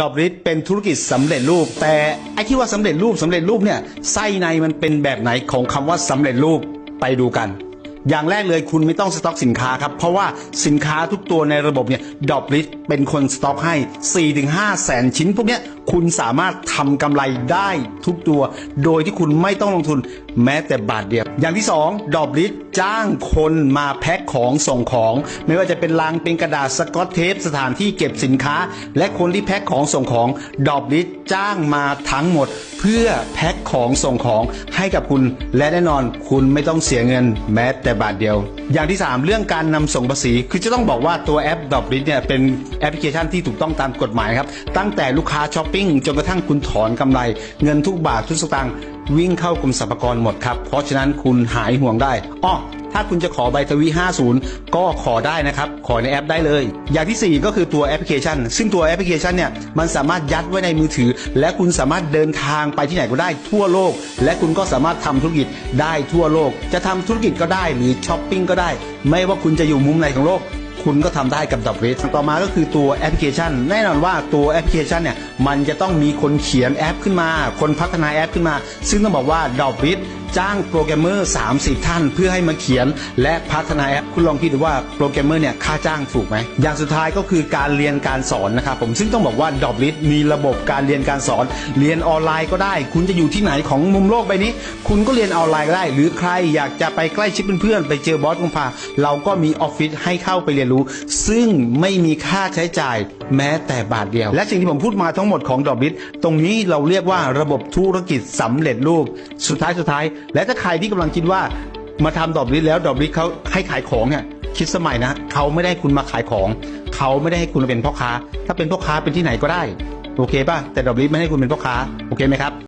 ดอบริทเป็นธุรกิจสำเร็จรูป แต่ไอ้ที่ว่าสำเร็จรูปสำเร็จรูปเนี่ยไส้ในมันเป็นแบบไหนของคำว่าสำเร็จรูปไปดูกัน อย่างแรกเลยคุณไม่ต้องสต็อกสินค้าครับ เพราะว่าสินค้าทุกตัวในระบบเนี่ยดอบริสเป็นคนสต็อกให้ 4-5 แสนชิ้น พวกเนี้ยคุณสามารถทำกำไรได้ทุกตัว โดยที่คุณไม่ต้องลงทุนแม้แต่บาทเดียว อย่างที่2ดอบริสจ้างคนมาแพ็คของส่งของ ไม่ว่าจะเป็นลังเป็นกระดาษสกอตเทปสถานที่เก็บสินค้า และคนที่แพ็คของส่งของดอบริสจ้างมาทั้งหมด เพื่อแพ็คของส่งของให้กับคุณ และแน่นอนคุณไม่ต้องเสียเงินแม้แต่บาทเดียว อย่างที่ 3 เรื่องการนำส่งภาษี คือจะต้องบอกว่าตัวแอปดอบริสเนี่ยเป็นแอปพลิเคชันที่ถูกต้องตามกฎหมายครับ ตั้งแต่ลูกค้าช้อปปิ้งจนกระทั่งคุณถอนกำไร เงินทุกบาททุกสตางค์วิ่งเข้ากรมสรรพากรหมดครับ เพราะฉะนั้นคุณหายห่วงได้อ้อ ถ้าคุณจะขอใบทวี 50 ก็ขอได้นะครับ ขอในแอปได้เลย อย่างที่ 4 ก็คือตัวแอปพลิเคชัน ซึ่งตัวแอปพลิเคชันเนี่ยมันสามารถยัดไว้ในมือถือ และคุณสามารถเดินทางไปที่ไหนก็ได้ทั่วโลก และคุณก็สามารถทำธุรกิจได้ทั่วโลก จะทำธุรกิจก็ได้หรือช้อปปิ้งก็ได้ ไม่ว่าคุณจะอยู่มุมไหนของโลกคุณก็ทำได้กับดับเบิลต่อมาก็คือตัวแอปพลิเคชัน แน่นอนว่าตัวแอปพลิเคชันเนี่ยมันจะต้องมีคนเขียนแอปขึ้นมา คนพัฒนาแอปขึ้นมา ซึ่งต้องบอกว่าดับเบิล จ้างโปรแกรมเมอร์ 30 ท่าน เพื่อให้มาเขียนและพัฒนาแอปคุณลองคิดดูว่าโปรแกรมเมอร์เนี่ยค่าจ้างถูกไหม อย่างสุดท้ายก็คือการเรียนการสอนนะครับผมซึ่งต้องบอกว่าดอบลิสมีระบบการเรียนการสอน เรียนออนไลน์ก็ได้ คุณจะอยู่ที่ไหนของมุมโลกใบนี้ คุณก็เรียนออนไลน์ก็ได้ หรือใครอยากจะไปใกล้ชิดเพื่อนๆไปเจอบอสกุมภาเราก็มีออฟฟิศให้เข้าไปเรียนรู้ ซึ่งไม่มีค่าใช้จ่ายแม้แต่บาทเดียว และสิ่งที่ผมพูดมาทั้งหมดของดอบลิสตรงนี้เราเรียกว่าระบบธุรกิจสำเร็จรูปสุดท้ายสุดท้ายและถ้าใครที่กำลังคิดว่ามาทำดอบลิสแล้วดอบลิสเขาให้ขายของเนี่ยคิดสมัยนะเขาไม่ได้คุณมาขายของ เขาไม่ได้ให้คุณเป็นพ่อค้า ถ้าเป็นพ่อค้าเป็นที่ไหนก็ได้ โอเคป่ะแต่ดอบลิสไม่ให้คุณเป็นพ่อค้า โอเคไหมครับ